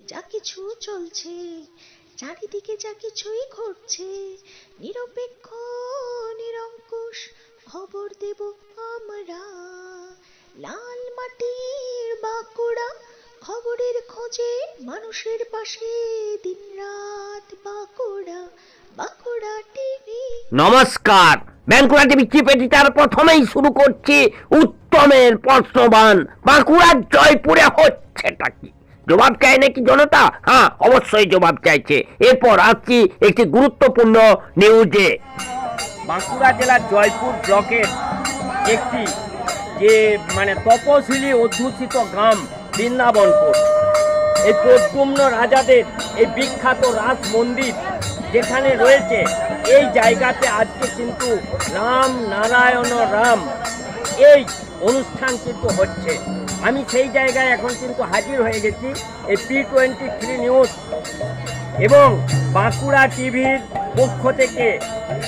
যা কিছু চলছে, চারিদিকে যা কিছুই ঘটছে, নিরপেক্ষ, নিরঙ্কুশ খবর দেব আমরা। লাল মাটির বাঁকুড়া খবরের খোঁজে মানুষের পাশে দিন রাত বাঁকুড়া বাঁকুড়া টিভি। নমস্কার ব্যাঙ্কুড়া টিভি চিপ এডিটার প্রথমেই শুরু করছি উত্তমের প্রশ্নবান, বাঁকুড়ার জয়পুরে হচ্ছেটা কি? জবাব চায় নাকি জনতা? হ্যাঁ অবশ্যই জবাব চাইছে। এরপর আসছি একটি গুরুত্বপূর্ণ নিউজে বাঁকুড়া জেলার জয়পুর ব্লকের একটি যে মানে তপশিলি অধ্যুষিত গ্রাম, বৃন্দাবনপুর। এই প্রদ্যুম্ন রাজাদের এই বিখ্যাত রাজ মন্দির যেখানে রয়েছে, এই জায়গাতে আজকে কিন্তু রাম নারায়ণ রাম। এই অনুষ্ঠান কিন্তু হচ্ছে। আমি সেই জায়গায় এখন কিন্তু হাজির হয়ে গেছি, এই পি টোয়েন্টি থ্রি নিউজ এবং বাঁকুড়া টিভির পক্ষ থেকে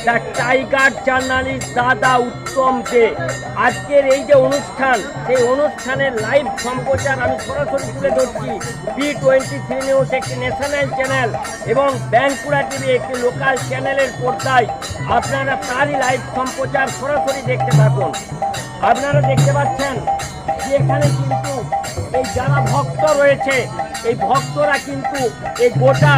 দ্য টাইগার জার্নালিস্ট দাদা উত্তম যে আজকের এই যে অনুষ্ঠান, সেই অনুষ্ঠানের লাইভ সম্প্রচার আমি সরাসরি তুলে ধরছি। পি টোয়েন্টি থ্রি নিউজ একটি ন্যাশনাল চ্যানেল এবং ব্যাঙ্কুড়া টিভি একটি লোকাল চ্যানেলের পর্দায় আপনারা তারই লাইভ সম্প্রচার সরাসরি দেখতে থাকুন। আপনারা দেখতে পাচ্ছেন এখানে কিন্তু এই যারা ভক্ত রয়েছে, এই ভক্তরা কিন্তু এই গোটা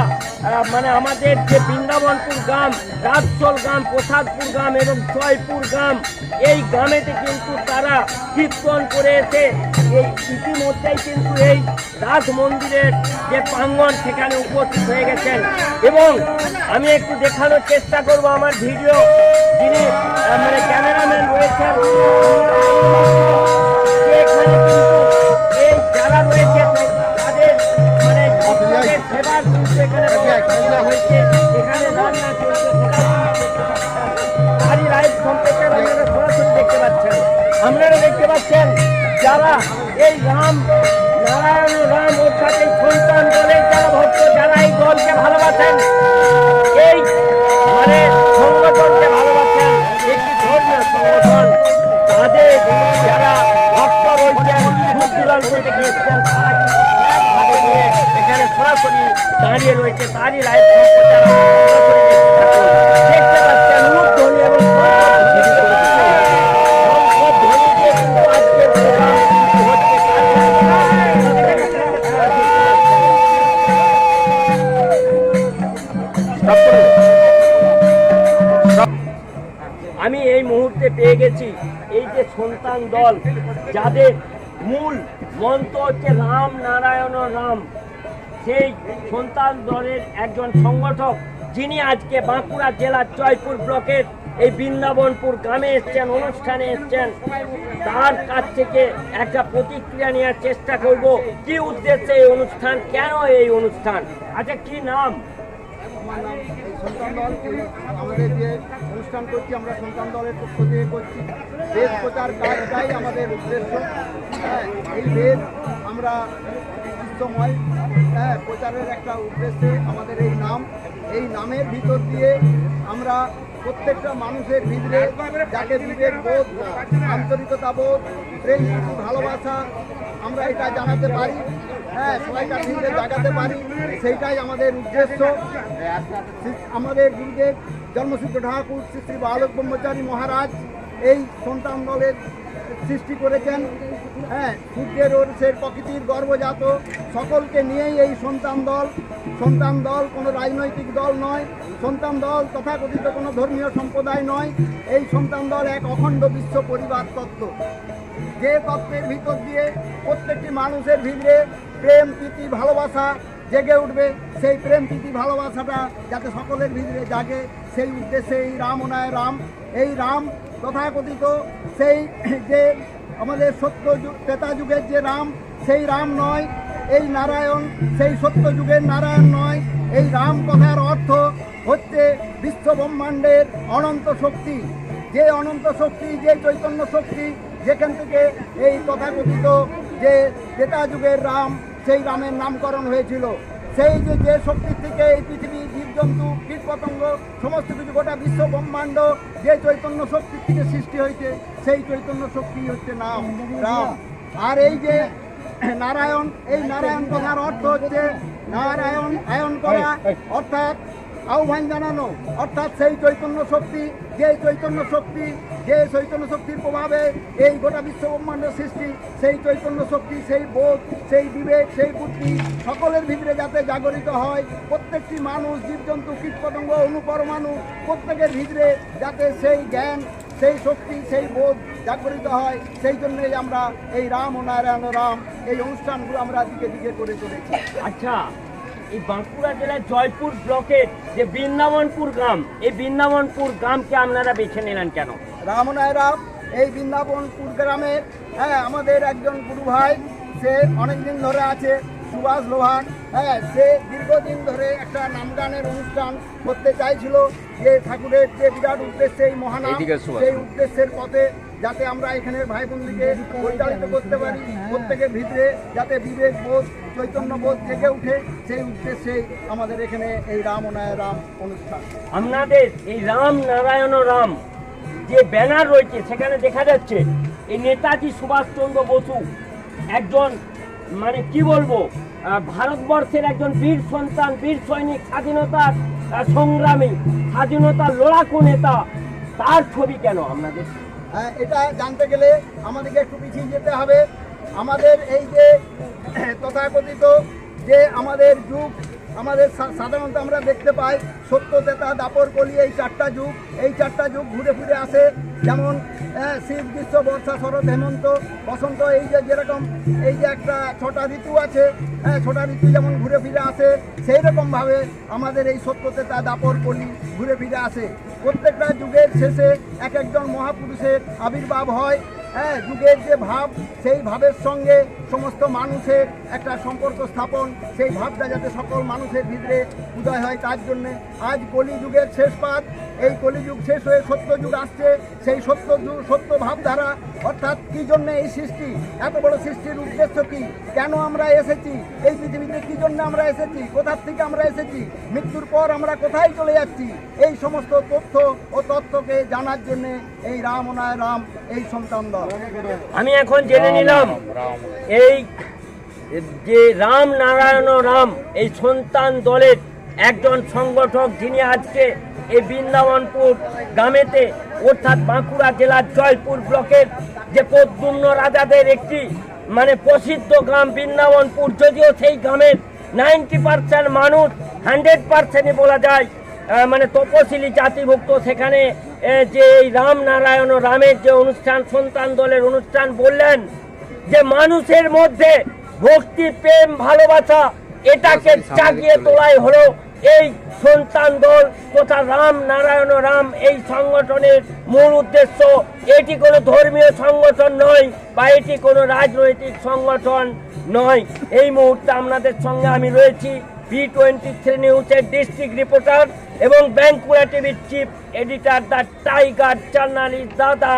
মানে আমাদের যে বৃন্দাবনপুর গ্রাম, রাজচল গ্রাম, প্রসাদপুর গ্রাম এবং জয়পুর গ্রাম, এই গ্রামেতে কিন্তু তারা কীর্তন করে এসে এই ইতিমধ্যেই কিন্তু এই রাজ মন্দিরের যে প্রাঙ্গন সেখানে উপস্থিত হয়ে গেছেন। এবং আমি একটু দেখানোর চেষ্টা করব আমার ভিডিও, যিনি মানে ক্যামেরাম্যান রয়েছেন কিন্তু এখানে ব্যবস্থা হয়েছে এখানে রান্না চলছে তারই লাইভ সম্পর্কে আপনারা সরাসরি দেখতে পাচ্ছেন। আপনারা দেখতে পাচ্ছেন যারা এই রাম নারায়ণ রাম অর্থাৎ সাথে সন্তান দলের যারা ভক্ত যারা এই দলকে ভালোবাসেন এই তারই লাইভ। আমি এই মুহূর্তে পেয়ে গেছি এই যে সন্তান দল, যাদের মূল মন্ত্র হচ্ছে রাম নারায়ণ রাম সেই সন্তান দলের একজন সংগঠক, যিনি আজকে বাঁকুড়া জেলার জয়পুর ব্লকের এই বৃন্দাবনপুর গ্রামে এসছেন, অনুষ্ঠানে এসছেন। তার কাছ থেকে একটা প্রতিক্রিয়া নেওয়ার চেষ্টা করব। কি উদ্দেশ্যে এই অনুষ্ঠান? কেন এই অনুষ্ঠান? আচ্ছা কি নাম? অনুষ্ঠান করছি, আমরা সন্তান দলের পক্ষ থেকে করছি। বেদ প্রচার কাজটাই আমাদের উদ্দেশ্য। হ্যাঁ এই বেদ আমরা বিশ্বময় হ্যাঁ। প্রচারের একটা উদ্দেশ্যে আমাদের এই নাম। এই নামের ভিতর দিয়ে আমরা প্রত্যেকটা মানুষের ভিতরে যাকে বিবেক বোধ, আন্তরিকতা বোধ, প্রেম, ভালোবাসা, আমরা এটা জানাতে পারি। হ্যাঁ সবাইকার ভিতরে জাগাতে পারি, সেইটাই আমাদের উদ্দেশ্য। আমাদের গুরুদেব জন্মসূত্র ঠাকুর শ্রী শ্রী বালক ব্রহ্মচারী মহারাজ, এই সন্তান দলের সৃষ্টি করেছেন। হ্যাঁ সূর্যের ওরসের প্রকৃতির গর্ভজাত সকলকে নিয়েই এই সন্তান দল। সন্তান দল কোনো রাজনৈতিক দল নয়। সন্তান দল তথাকথিত কোনো ধর্মীয় সম্প্রদায় নয়। এই সন্তান দল এক অখণ্ড বিশ্ব পরিবার তত্ত্ব। যে তত্ত্বের ভিতর দিয়ে প্রত্যেকটি মানুষের ভিতরে প্রেম, প্রীতি, ভালোবাসা জেগে উঠবে, সেই প্রেম, প্রীতি, ভালোবাসাটা যাতে সকলের ভিতরে জাগে, সেই উদ্দেশ্যে এই রাম ওনায় রাম। এই রাম তথাকথিত সেই যে আমাদের সত্য ত্রেতা যুগের যে রাম, সেই রাম নয়। এই নারায়ণ, সেই সত্য যুগের নারায়ণ নয়। এই রাম কথার অর্থ হচ্ছে বিশ্ব ব্রহ্মাণ্ডের অনন্ত শক্তি। যে অনন্ত শক্তি, যে চৈতন্য শক্তি, যেখান থেকে এই তথাকথিত যে ত্রেতা যুগের রাম, সেই রামের নামকরণ হয়েছিল। সেই যে যে শক্তির থেকে এই পৃথিবী জীবজন্তু কীটপতঙ্গ সমস্ত কিছু গোটা বিশ্ব ব্রহ্মাণ্ড যে চৈতন্য শক্তির থেকে সৃষ্টি হয়েছে সেই চৈতন্য শক্তি হচ্ছে নাম রাম। আর এই যে নারায়ণ এই নারায়ণ কথার অর্থ হচ্ছে নারায়ণ আয়ন করা অর্থাৎ আহ্বান জানানো। অর্থাৎ সেই চৈতন্য শক্তি, যে চৈতন্য শক্তি, যে চৈতন্য শক্তির প্রভাবে এই গোটা বিশ্ব ব্রহ্মাণ্ড সৃষ্টি, সেই চৈতন্য শক্তি, সেই বোধ, সেই বিবেক, সেই বুদ্ধি সকলের ভিতরে যাতে জাগরিত হয়। প্রত্যেকটি মানুষ, জীবজন্তু, কীটপতঙ্গ, অনুপরমাণু প্রত্যেকের ভিতরে যাতে সেই জ্ঞান, সেই শক্তি, সেই বোধ জাগরিত হয়। সেই জন্যই আমরা এই রাম ও নারায়ণ রাম এই অনুষ্ঠানগুলো আমরা দিকে দিকে করে চলেছি আচ্ছা এই বাঁকুড়া জেলার জয়পুর ব্লকের যে বৃন্দাবনপুর গ্রাম এই বৃন্দাবনপুর গ্রামকে আপনারা বেছে নিলেন কেন? রামনায় রাম এই বৃন্দাবনপুর গ্রামের হ্যাঁ আমাদের একজন গুরু ভাই সে অনেকদিন ধরে আছে সুভাষ লোহান হ্যাঁ সে দীর্ঘদিন ধরে একটা নামগানের অনুষ্ঠান করতে চাইছিল যে ঠাকুরের যে বিরাট উদ্দেশ্যে এই মহানাম সেই উদ্দেশ্যের পথে যাতে আমরা এখানের ভাই বোনদিকে পরিচালিত করতে পারি, প্রত্যেকের ভিতরে যাতে বিবেক বোধ, চৈতন্য বোধ জেগে উঠে সেই উদ্দেশ্যেই আমাদের এখানে এই রাম রাম অনুষ্ঠান। আপনাদের এই রাম নারায়ণ রাম যে ব্যানার রয়েছে, সেখানে দেখা যাচ্ছে এই নেতাজি সুভাষচন্দ্র বসু একজন মানে কি বলব ভারতবর্ষের একজন বীর সন্তান, বীর সৈনিক, স্বাধীনতার সংগ্রামী, স্বাধীনতার লড়াকু নেতা। তার ছবি কেন আপনাদের? এটা জানতে গেলে আমাদেরকে একটু পিছিয়ে যেতে হবে। আমাদের এই যে তথাকথিত যে আমাদের যুগ আমাদের সাধারণত আমরা দেখতে পাই সত্য তেতা দাপর কলি এই চারটা যুগ এই চারটা যুগ ঘুরে ফিরে আসে। যেমন আহ, শীত গ্রীষ্ম বর্ষা শরৎ হেমন্ত বসন্ত এই যে যেরকম এই যে একটা ছটা ঋতু আছে হ্যাঁ ছটা ঋতু যেমন ঘুরে ফিরে আসে সেই রকমভাবে আমাদের এই সত্য তেতা দাপর কলি ঘুরে ফিরে আসে। প্রত্যেকটা যুগের শেষে এক একজন মহাপুরুষের আবির্ভাব হয়। হ্যাঁ যুগের যে ভাব, সেই ভাবের সঙ্গে সমস্ত মানুষের একটা সম্পর্ক স্থাপন, সেই ভাবটা যাতে সকল মানুষের ভিতরে উদয় হয়, তার জন্যে আজ কলি যুগের শেষ পাত এই কলিযুগ শেষ হয়ে সত্য যুগ আসছে, সেই সত্য সত্য ভাবধারা অর্থাৎ কি জন্য এই সৃষ্টি? এত বড় সৃষ্টির উদ্দেশ্য কি? কেন আমরা এসেছি? এই পৃথিবীতে কি জন্য আমরা এসেছি? কোথার থেকে আমরা এসেছি? মৃত্যুর পর আমরা কোথায় চলে যাচ্ছি? এই সমস্ত তথ্য ও তত্ত্বকে জানার জন্য এই রাম অনায় রাম, এই সন্তান দল। আমি এখন জেনে নিলাম, এই যে রাম নারায়ণ রাম, এই সন্তান দলের একজন সংগঠক যিনি আজকে এই বৃন্দাবনপুর গ্রামেতে, অর্থাৎ বাঁকুড়া জেলার জয়পুর ব্লকের যে পদ্মুম্ন রাজাদের একটি মানে প্রসিদ্ধ গ্রাম বৃন্দাবনপুর, যদিও সেই গ্রামের নাইনটি পার্সেন্ট মানুষ হান্ড্রেড পার্সেন্টই বলা যায় মানে তপশিলি জাতিভুক্ত। সেখানে যে এই রামনারায়ণ ও রামের যে অনুষ্ঠান, সন্তান দলের অনুষ্ঠান বললেন, যে মানুষের মধ্যে ভক্তি, প্রেম, ভালোবাসা এটাকে জাগিয়ে তোলাই হলো এই সন্তান দল তথা রাম নারায়ণ রাম এই সংগঠনের মূল উদ্দেশ্য। এটি কোনো ধর্মীয় সংগঠন নয় বা এটি কোনো রাজনৈতিক সংগঠন নয়। এই মুহূর্তে আপনাদের সঙ্গে আমি রয়েছি বি টোয়েন্টি থ্রি নিউজের ডিস্ট্রিক্ট রিপোর্টার এবং ব্যাঙ্কুড়া টিভির chief editor the tiger journalist দাদা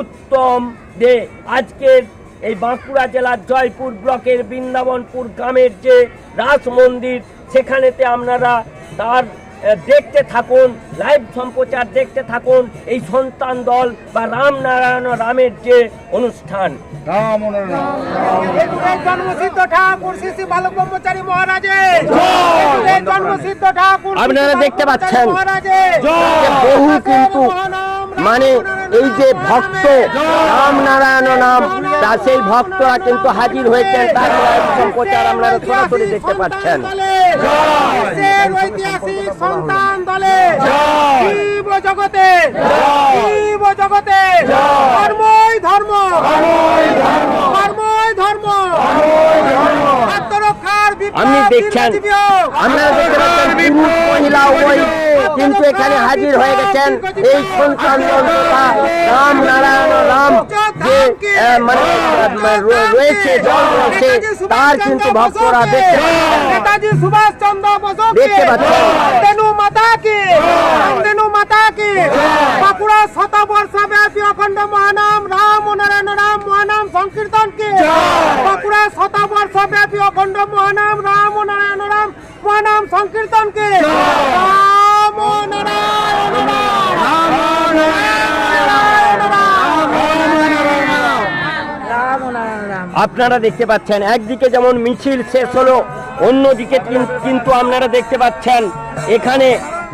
উত্তম দে। আজকের এই বাঁকুড়া জেলার জয়পুর ব্লকের বৃন্দাবনপুর গ্রামের যে রাস মন্দির সেখানেতে আপনারা তার দেখতে থাকুন লাইভ সম্প্রচার দেখতে থাকুন এই সন্তান দল বা রাম নারায়ণ রামের যে অনুষ্ঠান। জন্মসিদ্ধ ঠাকুর শ্রী শ্রী বালক ব্রহ্মচারী মহারাজের জন্মসিদ্ধ ঠাকুর শ্রী শ্রী আপনারা দেখতে পাচ্ছেন বহু কিন্তু মানে এই যে ভক্ত নামে। রাম নারায়ণ নাম তা সেই ভক্তরা কিন্তু হাজির হয়েছেন। তার সম্প্রচার আপনারা সরাসরি দেখতে পাচ্ছেন। ঐতিহাসিক সন্তান দলে জীব জগতে জীব জগতে ধর্মই ধর্ম। ধর্মই ধর্ম। আপনি দেখছেন। আপনারা দেখতে পাচ্ছেন মহিলা উভয় কিন্তু এখানে হাজির হয়ে গেছেন এই সন্তান রাম নারায়ণ রাম যে মানে রয়েছে রয়েছে তার কিন্তু ভক্তরা দেখতে নেতাজি সুভাষ চন্দ্র বসু দেখতে পাচ্ছেন। তেনু মাতা কি তেনু মাতা কি বাঁকুড়া শতবর্ষ ব্যাপী অখণ্ড মহানাম রাম নারায়ণ রাম মহানাম সংকীর্তন কি বাঁকুড়া শতবর্ষ ব্যাপী অখণ্ড মহানাম, রাম ও নারায়ণ রাম, মহানাম সংকীর্তন কি রাম। ও নারায়ণ রাম। আপনারা দেখতে পাচ্ছেন, একদিকে যেমন মিছিল শেষ হলো, অন্যদিকে কিন্তু আপনারা দেখতে পাচ্ছেন, এখানে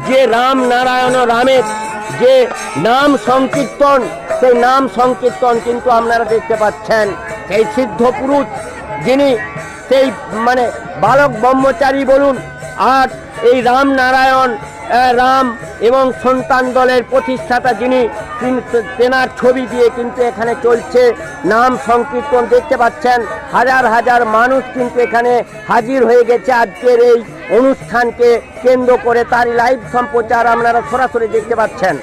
যে রাম নারায়ণ রামের যে নাম সংকীর্তন, সেই নাম সংকীর্তন কিন্তু আপনারা দেখতে পাচ্ছেন। সেই সিদ্ধ পুরুষ যিনি সেই মানে বালক ব্রহ্মচারী বলুন, আর এই রাম নারায়ণ রাম এবং সন্তান দলের প্রতিষ্ঠাতা যিনি, তিন- তেনার ছবি দিয়ে কিন্তু এখানে চলছে, নাম সংকীর্তন দেখতে পাচ্ছেন, হাজার হাজার মানুষ কিন্তু এখানে হাজির হয়ে গেছে আজকের এই অনুষ্ঠানকে কেন্দ্র করে তার লাইভ সম্প্রচার আপনারা সরাসরি দেখতে পাচ্ছেন।